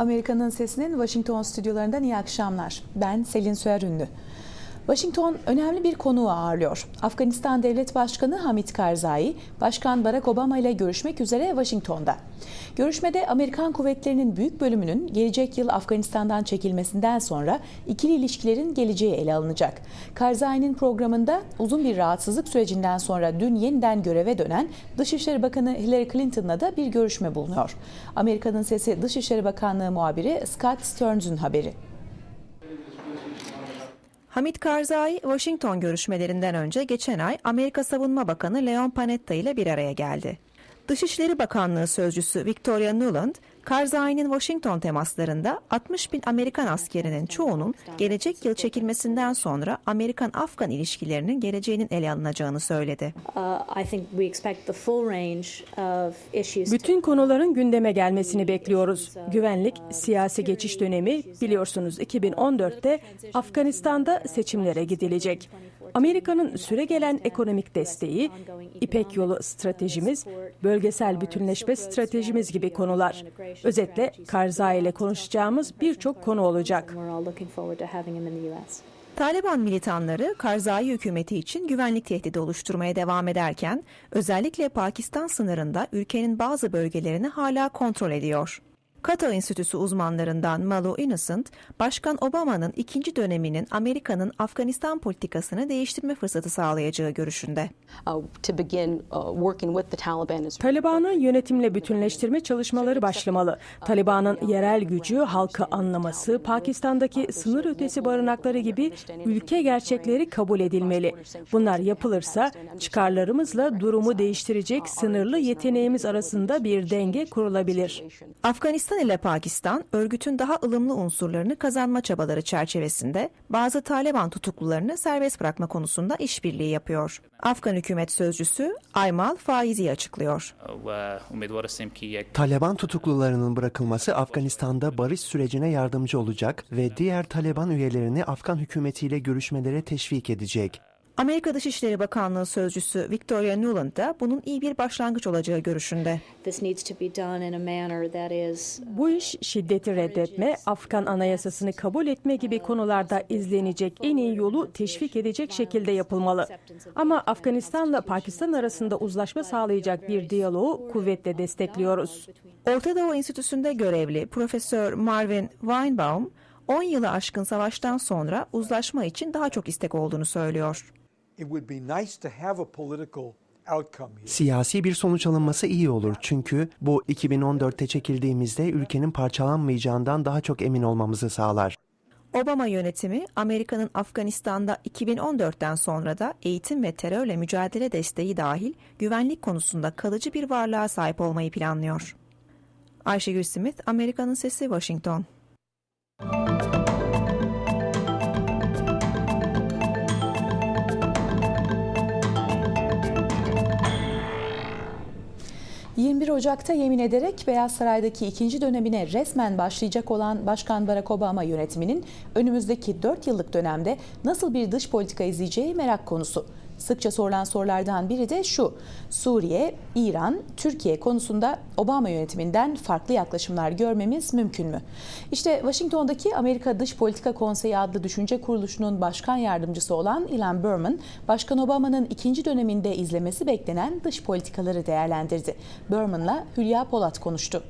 Amerika'nın sesinin Washington stüdyolarından iyi akşamlar. Ben Selin Süer Ünlü. Washington önemli bir konuğu ağırlıyor. Afganistan Devlet Başkanı Hamid Karzai, Başkan Barack Obama ile görüşmek üzere Washington'da. Görüşmede Amerikan kuvvetlerinin büyük bölümünün gelecek yıl Afganistan'dan çekilmesinden sonra ikili ilişkilerin geleceği ele alınacak. Karzai'nin programında uzun bir rahatsızlık sürecinden sonra dün yeniden göreve dönen Dışişleri Bakanı Hillary Clinton'la da bir görüşme bulunuyor. Amerika'nın Sesi Dışişleri Bakanlığı muhabiri Scott Stearns'un haberi. Hamid Karzai, Washington görüşmelerinden önce geçen ay Amerika Savunma Bakanı Leon Panetta ile bir araya geldi. Dışişleri Bakanlığı Sözcüsü Victoria Nuland, Karzai'nin Washington temaslarında 60 bin Amerikan askerinin çoğunun gelecek yıl çekilmesinden sonra Amerikan-Afgan ilişkilerinin geleceğinin ele alınacağını söyledi. Uh, I think we expect the full range of issues. to- Bütün konuların gündeme gelmesini bekliyoruz. Güvenlik, siyasi geçiş dönemi biliyorsunuz 2014'te Afganistan'da seçimlere gidilecek. Amerika'nın süregelen ekonomik desteği, İpek yolu stratejimiz, bölgesel bütünleşme stratejimiz gibi konular. Özetle Karzai ile konuşacağımız birçok konu olacak. Taliban militanları Karzai hükümeti için güvenlik tehdidi oluşturmaya devam ederken özellikle Pakistan sınırında ülkenin bazı bölgelerini hala kontrol ediyor. Kata Enstitüsü uzmanlarından Malu Innocent, Başkan Obama'nın ikinci döneminin Amerika'nın Afganistan politikasını değiştirme fırsatı sağlayacağı görüşünde. uh, uh, Taliban'ı yönetimle bütünleştirme çalışmaları başlamalı. Taliban'ın yerel gücü, halkı anlaması, Pakistan'daki sınır ötesi barınakları gibi ülke gerçekleri kabul edilmeli. Bunlar yapılırsa çıkarlarımızla durumu değiştirecek sınırlı yeteneğimiz arasında bir denge kurulabilir. Afganistan Hindistan ile Pakistan örgütün daha ılımlı unsurlarını kazanma çabaları çerçevesinde bazı Taliban tutuklularını serbest bırakma konusunda işbirliği yapıyor. Afgan hükümet sözcüsü Aymal Faizi açıklıyor. Taliban tutuklularının bırakılması Afganistan'da barış sürecine yardımcı olacak ve diğer Taliban üyelerini Afgan hükümetiyle görüşmelere teşvik edecek. Amerika Dışişleri Bakanlığı sözcüsü Victoria Nuland da bunun iyi bir başlangıç olacağı görüşünde. Bu iş şiddeti reddetme, Afgan anayasasını kabul etme gibi konularda izlenecek en iyi yolu teşvik edecek şekilde yapılmalı. Ama Afganistan'la Pakistan arasında uzlaşma sağlayacak bir diyaloğu kuvvetle destekliyoruz. Orta Doğu Enstitüsü'nde görevli Profesör Marvin Weinbaum, 10 yılı aşkın savaştan sonra uzlaşma için daha çok istek olduğunu söylüyor. It would be nice to have a political outcome here. Siyasi bir sonuç alınması iyi olur çünkü bu 2014'te çekildiğimizde ülkenin parçalanmayacağından daha çok emin olmamızı sağlar. Obama yönetimi Amerika'nın Afganistan'da 2014'ten sonra da eğitim ve terörle mücadele desteği dahil güvenlik konusunda kalıcı bir varlığa sahip olmayı planlıyor. Ayşegül Smith, Amerika'nın Sesi, Washington. Hı. 21 Ocak'ta yemin ederek Beyaz Saray'daki ikinci dönemine resmen başlayacak olan Başkan Barack Obama yönetiminin önümüzdeki 4 yıllık dönemde nasıl bir dış politika izleyeceği merak konusu. Sıkça sorulan sorulardan biri de şu. Suriye, İran, Türkiye konusunda Obama yönetiminden farklı yaklaşımlar görmemiz mümkün mü? İşte Washington'daki Amerika Dış Politika Konseyi adlı düşünce kuruluşunun başkan yardımcısı olan Ilan Berman, Başkan Obama'nın ikinci döneminde izlemesi beklenen dış politikaları değerlendirdi. Berman'la Hülya Polat konuştu.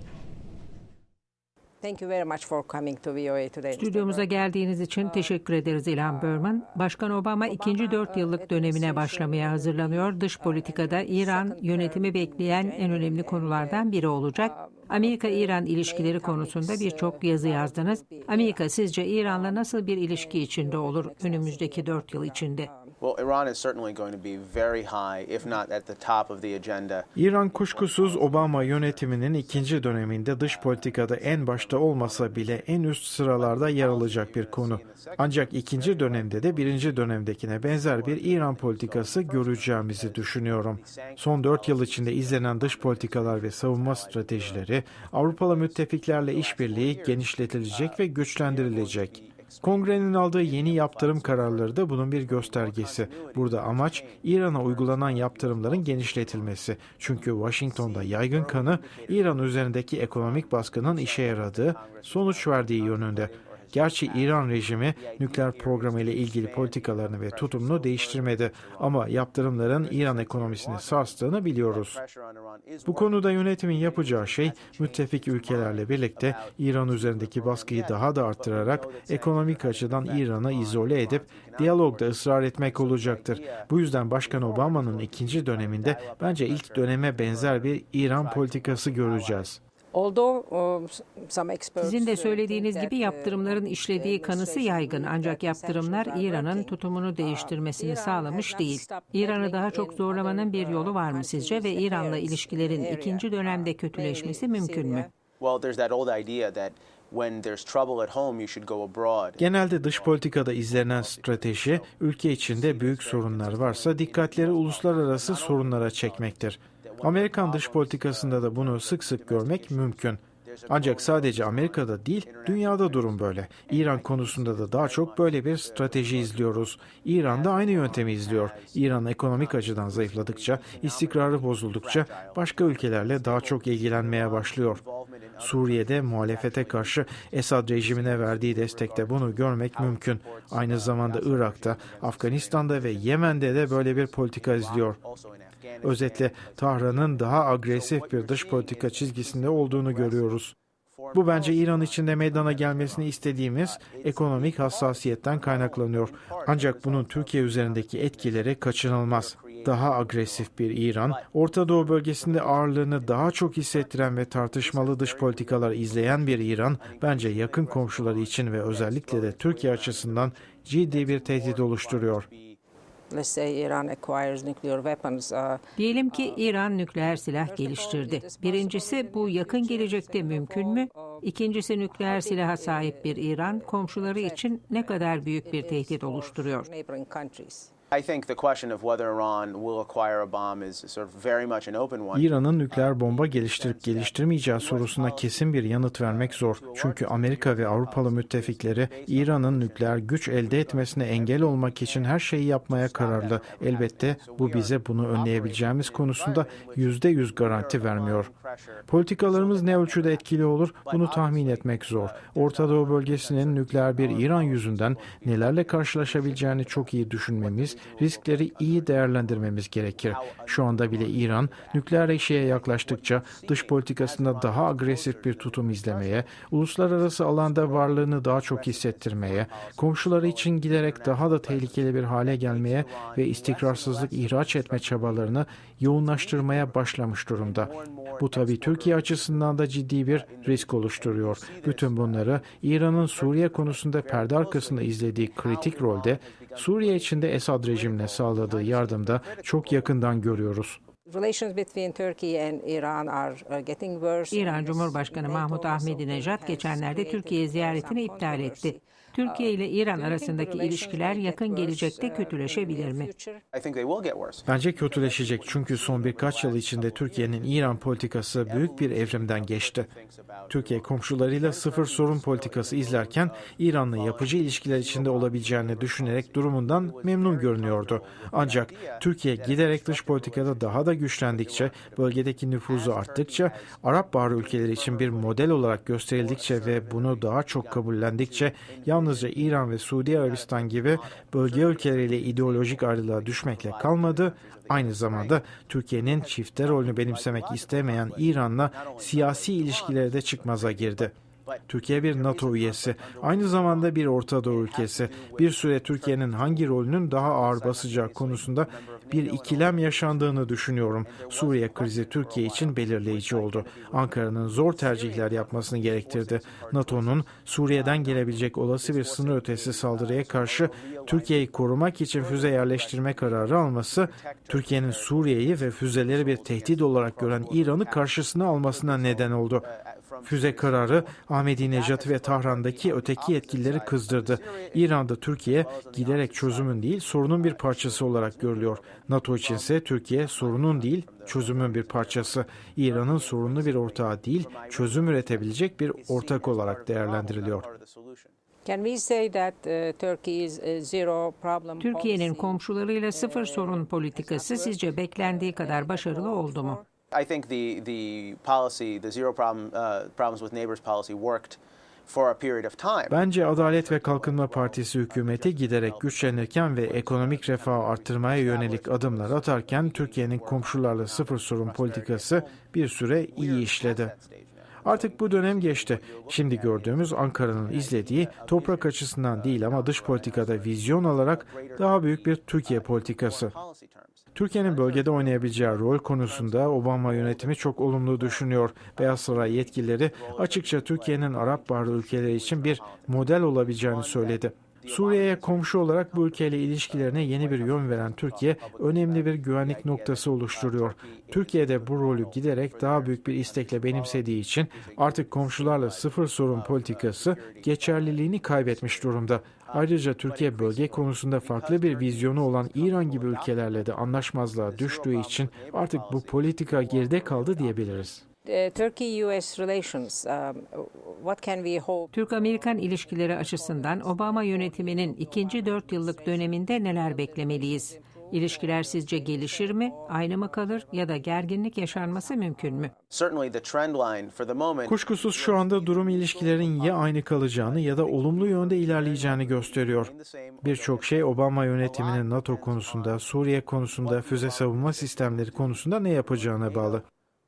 Thank you very much for coming to VOA today. Stüdyomuza geldiğiniz için teşekkür ederiz İlhan Berman. Başkan Obama ikinci dört yıllık dönemine başlamaya hazırlanıyor. Dış politikada İran yönetimi bekleyen en önemli konulardan biri olacak. Amerika-İran ilişkileri konusunda birçok yazı yazdınız. Amerika sizce İran'la nasıl bir ilişki içinde olur önümüzdeki dört yıl içinde? İran kuşkusuz Obama yönetiminin ikinci döneminde dış politikada en başta olmasa bile en üst sıralarda yer alacak bir konu. Ancak ikinci dönemde de birinci dönemdekine benzer bir İran politikası göreceğimizi düşünüyorum. Son dört yıl içinde izlenen dış politikalar ve savunma stratejileri Avrupalı müttefiklerle işbirliği genişletilecek ve güçlendirilecek. Kongrenin aldığı yeni yaptırım kararları da bunun bir göstergesi. Burada amaç İran'a uygulanan yaptırımların genişletilmesi. Çünkü Washington'da yaygın kanı İran üzerindeki ekonomik baskının işe yaradığı, sonuç verdiği yönünde. Gerçi İran rejimi nükleer programı ile ilgili politikalarını ve tutumunu değiştirmedi ama yaptırımların İran ekonomisini sarstığını biliyoruz. Bu konuda yönetimin yapacağı şey müttefik ülkelerle birlikte İran üzerindeki baskıyı daha da arttırarak ekonomik açıdan İran'ı izole edip diyalogda ısrar etmek olacaktır. Bu yüzden Başkan Obama'nın ikinci döneminde bence ilk döneme benzer bir İran politikası göreceğiz. Although uh, some experts Sizin de uh, söylediğiniz gibi that, uh, yaptırımların işlediği kanısı yaygın ancak yaptırımlar İran'ın tutumunu değiştirmesini sağlamış değil. İran'ı daha çok zorlamanın bir yolu var mı sizce ve İran'la ilişkilerin ikinci dönemde kötüleşmesi mümkün mü? Well, there's that old idea that when there's trouble at home, you should go abroad. Genelde dış politikada izlenen strateji, ülke içinde büyük sorunlar varsa dikkatleri uluslararası sorunlara çekmektir. Amerikan dış politikasında da bunu sık sık görmek mümkün. Ancak sadece Amerika'da değil, dünyada durum böyle. İran konusunda da daha çok böyle bir strateji izliyoruz. İran da aynı yöntemi izliyor. İran ekonomik açıdan zayıfladıkça, istikrarı bozuldukça başka ülkelerle daha çok ilgilenmeye başlıyor. Suriye'de muhalefete karşı Esad rejimine verdiği destekte bunu görmek mümkün. Aynı zamanda Irak'ta, Afganistan'da ve Yemen'de de böyle bir politika izliyor. Özetle Tahran'ın daha agresif bir dış politika çizgisinde olduğunu görüyoruz. Bu bence İran içinde meydana gelmesini istediğimiz ekonomik hassasiyetten kaynaklanıyor. Ancak bunun Türkiye üzerindeki etkileri kaçınılmaz. Daha agresif bir İran, Orta Doğu bölgesinde ağırlığını daha çok hissettiren ve tartışmalı dış politikalar izleyen bir İran, bence yakın komşuları için ve özellikle de Türkiye açısından ciddi bir tehdit oluşturuyor. Diyelim ki İran nükleer silah geliştirdi. Birincisi bu yakın gelecekte mümkün mü? İkincisi nükleer silaha sahip bir İran komşuları için ne kadar büyük bir tehdit oluşturuyor? Neighboring countries. I think the question of whether Iran will acquire a bomb is sort of very much an open one. İran'ın nükleer bomba geliştirip geliştirmeyeceği sorusuna kesin bir yanıt vermek zor. Çünkü Amerika ve Avrupalı müttefikleri İran'ın nükleer güç elde etmesine engel olmak için her şeyi yapmaya kararlı. Elbette bu bize bunu önleyebileceğimiz konusunda yüzde yüz garanti vermiyor. Politikalarımız ne ölçüde etkili olur bunu tahmin etmek zor. Orta Doğu bölgesinin nükleer bir İran yüzünden nelerle karşılaşabileceğini çok iyi düşünmemiz, riskleri iyi değerlendirmemiz gerekir. Şu anda bile İran nükleer eşiğe yaklaştıkça dış politikasında daha agresif bir tutum izlemeye, uluslararası alanda varlığını daha çok hissettirmeye, komşuları için giderek daha da tehlikeli bir hale gelmeye ve istikrarsızlık ihraç etme çabalarını yoğunlaştırmaya başlamış durumda. Bu tabii Türkiye açısından da ciddi bir risk oluşturuyor. Bütün bunları İran'ın Suriye konusunda perde arkasında izlediği kritik rolde Suriye içinde Esad rejimine sağladığı yardımda çok yakından görüyoruz. Iran uh, Cumhurbaşkanı Mahmut Ahmadinejad geçenlerde Türkiye ziyaretini iptal etti. Türkiye ile İran arasındaki ilişkiler yakın gelecekte kötüleşebilir mi? Bence kötüleşecek çünkü son birkaç yıl içinde Türkiye'nin İran politikası büyük bir evrimden geçti. Türkiye komşularıyla sıfır sorun politikası izlerken İran'la yapıcı ilişkiler içinde olabileceğini düşünerek durumundan memnun görünüyordu. Ancak Türkiye giderek dış politikada daha da güçlendikçe, bölgedeki nüfuzu arttıkça, Arap Baharı ülkeleri için bir model olarak gösterildikçe ve bunu daha çok kabullendikçe yalnızca İran ve Suudi Arabistan gibi bölge ülkeleriyle ideolojik ayrılığa düşmekle kalmadı, aynı zamanda Türkiye'nin çifte rolünü benimsemek istemeyen İran'la siyasi ilişkileri de çıkmaza girdi. Türkiye bir NATO üyesi, aynı zamanda bir Orta Doğu ülkesi. Bir süre Türkiye'nin hangi rolünün daha ağır basacağı konusunda bir ikilem yaşandığını düşünüyorum. Suriye krizi Türkiye için belirleyici oldu. Ankara'nın zor tercihler yapmasını gerektirdi. NATO'nun Suriye'den gelebilecek olası bir sınır ötesi saldırıya karşı Türkiye'yi korumak için füze yerleştirme kararı alması, Türkiye'nin Suriye'yi ve füzeleri bir tehdit olarak gören İran'ı karşısına almasına neden oldu. Füze kararı Ahmadinejad'ı ve Tahran'daki öteki yetkilileri kızdırdı. İran'da Türkiye giderek çözümün değil sorunun bir parçası olarak görülüyor. NATO içinse Türkiye sorunun değil çözümün bir parçası. İran'ın sorunlu bir ortağı değil çözüm üretebilecek bir ortak olarak değerlendiriliyor. Uh, problem Türkiye'nin komşularıyla sıfır sorun politikası sizce beklendiği kadar başarılı oldu mu? I think the, the policy, the zero problem, uh, problems with neighbors policy worked. Bence Adalet ve Kalkınma Partisi hükümeti giderek güçlenirken ve ekonomik refahı arttırmaya yönelik adımlar atarken Türkiye'nin komşularla sıfır sorun politikası bir süre iyi işledi. Artık bu dönem geçti. Şimdi gördüğümüz Ankara'nın izlediği toprak açısından değil ama dış politikada vizyon alarak daha büyük bir Türkiye politikası. Türkiye'nin bölgede oynayabileceği rol konusunda Obama yönetimi çok olumlu düşünüyor. Beyaz Saray yetkilileri açıkça Türkiye'nin Arap Baharı ülkeleri için bir model olabileceğini söyledi. Suriye'ye komşu olarak bu ülkeyle ilişkilerine yeni bir yön veren Türkiye önemli bir güvenlik noktası oluşturuyor. Türkiye'de bu rolü giderek daha büyük bir istekle benimsediği için artık komşularla sıfır sorun politikası geçerliliğini kaybetmiş durumda. Ayrıca Türkiye bölge konusunda farklı bir vizyonu olan İran gibi ülkelerle de anlaşmazlığa düştüğü için artık bu politika geride kaldı diyebiliriz. Turkey-U.S. relations, what can we hope? Türk-Amerikan ilişkileri açısından Obama yönetiminin ikinci dört yıllık döneminde neler beklemeliyiz? İlişkiler sizce gelişir mi, aynı mı kalır ya da gerginlik yaşanması mümkün mü? Kuşkusuz şu anda durum ilişkilerin ya aynı kalacağını ya da olumlu yönde ilerleyeceğini gösteriyor. Birçok şey Obama yönetiminin NATO konusunda, Suriye konusunda, füze savunma sistemleri konusunda ne yapacağına bağlı.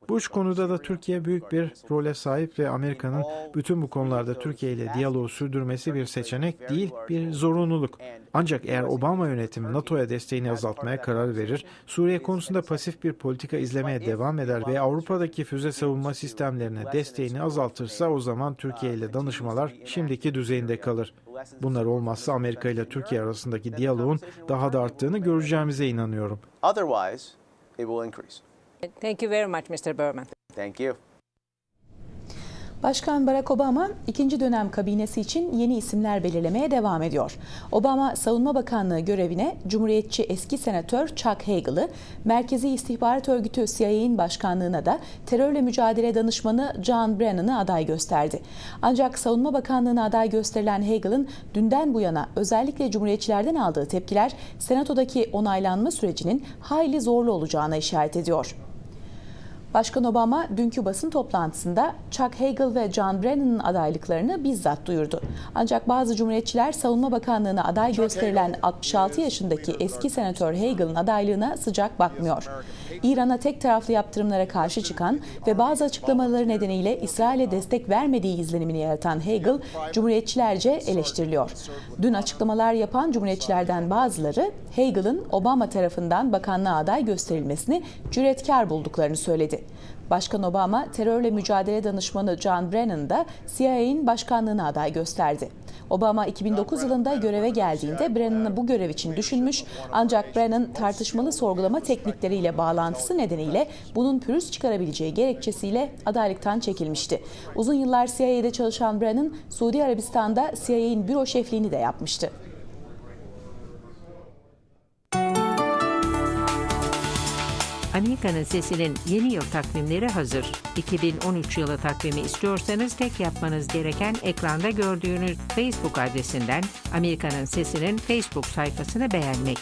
Bu üç konuda da Türkiye büyük bir role sahip ve Amerika'nın bütün bu konularda Türkiye ile diyaloğu sürdürmesi bir seçenek değil, bir zorunluluk. Ancak eğer Obama yönetimi NATO'ya desteğini azaltmaya karar verir, Suriye konusunda pasif bir politika izlemeye devam eder ve Avrupa'daki füze savunma sistemlerine desteğini azaltırsa o zaman Türkiye ile danışmalar şimdiki düzeyinde kalır. Bunlar olmazsa Amerika ile Türkiye arasındaki diyaloğun daha da arttığını göreceğimize inanıyorum. otherwise it will increase. Thank you very much, Mr. Berman. Thank you. Başkan Barack Obama ikinci dönem kabinesi için yeni isimler belirlemeye devam ediyor. Obama Savunma Bakanlığı görevine Cumhuriyetçi eski senatör Chuck Hagel'ı, Merkezi İstihbarat Örgütü CIA'nin başkanlığına da terörle mücadele danışmanı John Brennan'ı aday gösterdi. Ancak Savunma Bakanlığı'na aday gösterilen Hagel'ın dünden bu yana özellikle Cumhuriyetçilerden aldığı tepkiler Senato'daki onaylanma sürecinin hayli zorlu olacağına işaret ediyor. Başkan Obama dünkü basın toplantısında Chuck Hagel ve John Brennan'ın adaylıklarını bizzat duyurdu. Ancak bazı cumhuriyetçiler Savunma Bakanlığı'na aday gösterilen 66 yaşındaki eski senatör Hagel'ın adaylığına sıcak bakmıyor. İran'a tek taraflı yaptırımlara karşı çıkan ve bazı açıklamaları nedeniyle İsrail'e destek vermediği izlenimini yaratan Hagel, cumhuriyetçilerce eleştiriliyor. Dün açıklamalar yapan cumhuriyetçilerden bazıları Hagel'ın Obama tarafından bakanlığa aday gösterilmesini cüretkar bulduklarını söyledi. Başkan Obama terörle mücadele danışmanı John Brennan da CIA'nin başkanlığına aday gösterdi. Obama 2009 yılında göreve geldiğinde Brennan'ı bu görev için düşünmüş ancak Brennan tartışmalı sorgulama teknikleriyle bağlantısı nedeniyle bunun pürüz çıkarabileceği gerekçesiyle adaylıktan çekilmişti. Uzun yıllar CIA'de çalışan Brennan, Suudi Arabistan'da CIA'nin büro şefliğini de yapmıştı. Amerika'nın Sesi'nin yeni yıl takvimleri hazır. 2013 yılı takvimi istiyorsanız tek yapmanız gereken ekranda gördüğünüz Facebook adresinden Amerika'nın Sesi'nin Facebook sayfasını beğenmek.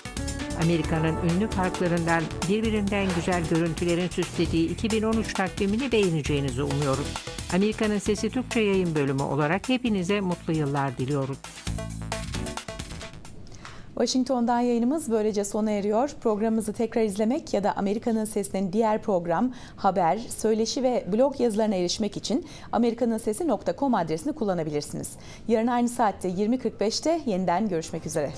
Amerika'nın ünlü parklarından birbirinden güzel görüntülerin süslediği 2013 takvimini beğeneceğinizi umuyoruz. Amerika'nın Sesi Türkçe yayın bölümü olarak hepinize mutlu yıllar diliyoruz. Washington'dan yayınımız böylece sona eriyor. Programımızı tekrar izlemek ya da Amerika'nın Sesi'nin diğer program, haber, söyleşi ve blog yazılarına erişmek için amerikaninsesi.com adresini kullanabilirsiniz. Yarın aynı saatte 20.45'te yeniden görüşmek üzere.